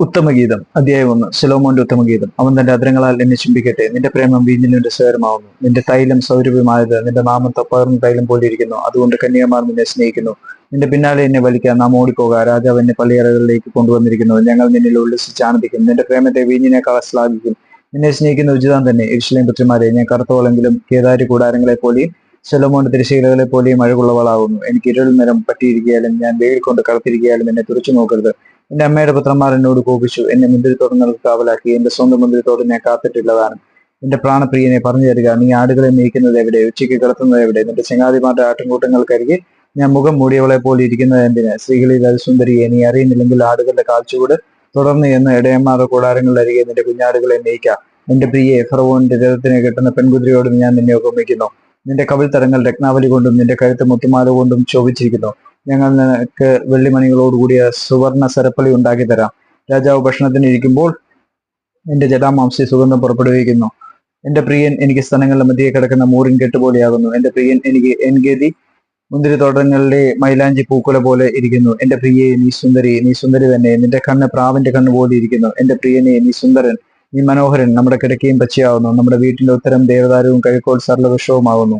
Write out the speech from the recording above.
ഉത്തമഗീതം അധ്യായം ഒന്ന് ശലോമോന്റെ ഉത്തമഗീതം. അവൻ തന്റെ അദ്രങ്ങളാൽ എന്നെ ചുംബിക്കട്ടെ. നിന്റെ പ്രേമം വീഞ്ഞിന്റെ സേരമാവുന്നു നിന്റെ തൈലം സൗരഭ്യമായത് നിന്റെ നാമം തപ്പകർന്ന തൈലം പോലിരിക്കുന്നു അതുകൊണ്ട് കന്യാമാർ നിന്നെ സ്നേഹിക്കുന്നു. നിന്റെ പിന്നാലെ എന്നെ വലിക്കാൻ നാം ഓടിപ്പോക. രാജാവ് എന്നെ പള്ളിയറകളിലേക്ക് കൊണ്ടുവന്നിരിക്കുന്നു. ഞങ്ങൾ നിന്നിൽ ഉല്ലസിച്ച് ആനന്ദിക്കും. നിന്റെ പ്രേമത്തെ വീഞ്ഞിനേക്കാൾ ശ്ലാഘിക്കും നിന്നെ സ്നേഹിക്കുന്ന ഉചിതം തന്നെ. ഇഷ്ടം പുത്രിമാരെ ഞാൻ കറുത്തോളെങ്കിലും കേദാരി കൂടാരങ്ങളെ പോലെയും ശലോമോന്റെ തിരശീലകളെ പോലെയും അഴകുള്ളവളാകുന്നു എനിക്ക് ഇരുൾ നിരം പറ്റിയിരിക്കാലും ഞാൻ വെയിൽ കൊണ്ട് കളത്തിരിക്കാലും എന്നെ തുറച്ചു നോക്കരുത്. എന്റെ അമ്മയുടെ പുത്രന്മാർ എന്നോട് കോപിച്ചു. എന്നെ മുന്തിരിത്തോട്ടങ്ങൾക്ക് കാവലാക്കി. എന്റെ സ്വന്തം മുന്തിരിത്തോട്ടം ഞാൻ കാത്തിട്ടുള്ളതാണ്. എന്റെ പ്രാണപ്രിയനെ പറഞ്ഞു തരിക. നീ ആടുകളെ മേയ്ക്കുന്നത് എവിടെ? ഉച്ചയ്ക്ക് കിടത്തുന്നത് എവിടെ? നിന്റെ ചങ്ങാതിമാരുടെ ആട്ടിൻകൂട്ടങ്ങൾക്കരികെ ഞാൻ മുഖം മൂടിയവളെ പോലെ ഇരിക്കുന്നത് എന്തിന്? സ്ത്രീകളിൽ അതിസുന്ദരിയെ നീ അറിയുന്നില്ലെങ്കിൽ ആടുകളുടെ കാൽച്ചുകൂട് തുടർന്ന് എന്ന് ഇടയന്മാരുടെ കൂടാരങ്ങളുടെ അരികെ നിന്റെ കുഞ്ഞാടുകളെ മേയ്ക്കാം. എന്റെ പ്രിയെ ഫറവോന്റെ രഥത്തിനെ കെട്ടുന്ന പെൺകുതിരയോടും ഞാൻ നിന്നെ ഉപമിക്കുന്നു നിന്റെ കവിൾത്തരങ്ങൾ രത്നാവലി കൊണ്ടും നിന്റെ കഴുത്ത് മുത്തുമാല കൊണ്ടും ശോഭിച്ചിരിക്കുന്നു ഞങ്ങൾ നിനക്ക് വെള്ളിമണികളോടുകൂടിയ സുവർണ സരപ്പളി ഉണ്ടാക്കി തരാം. രാജാവ് ഭക്ഷണത്തിന് ഇരിക്കുമ്പോൾ എന്റെ ജടാമാംസി സുഗന്ധം പുറപ്പെടുവിക്കുന്നു. എന്റെ പ്രിയൻ എനിക്ക് സ്ഥലങ്ങളുടെ മധ്യേ കിടക്കുന്ന മൂറിൻ കെട്ടുപോലെയാകുന്നു. എന്റെ പ്രിയൻ എനിക്ക് എൻഗതി മുന്തിരിത്തോട്ടങ്ങളിലെ മൈലാഞ്ചി പൂക്കുല പോലെ ഇരിക്കുന്നു. എന്റെ പ്രിയെ നീ സുന്ദരി നീ സുന്ദരി തന്നെ. നിന്റെ കണ്ണ് പ്രാവിന്റെ കണ്ണ് പോലെ ഇരിക്കുന്നു. എന്റെ പ്രിയനെ നീ സുന്ദരൻ നീ മനോഹരൻ. നമ്മുടെ കിടക്കയും പച്ചയാവുന്നു. നമ്മുടെ വീട്ടിന്റെ ഉത്തരം ദേവദാരവും കഴിക്കോൾ സർലവൃക്ഷവുമാകുന്നു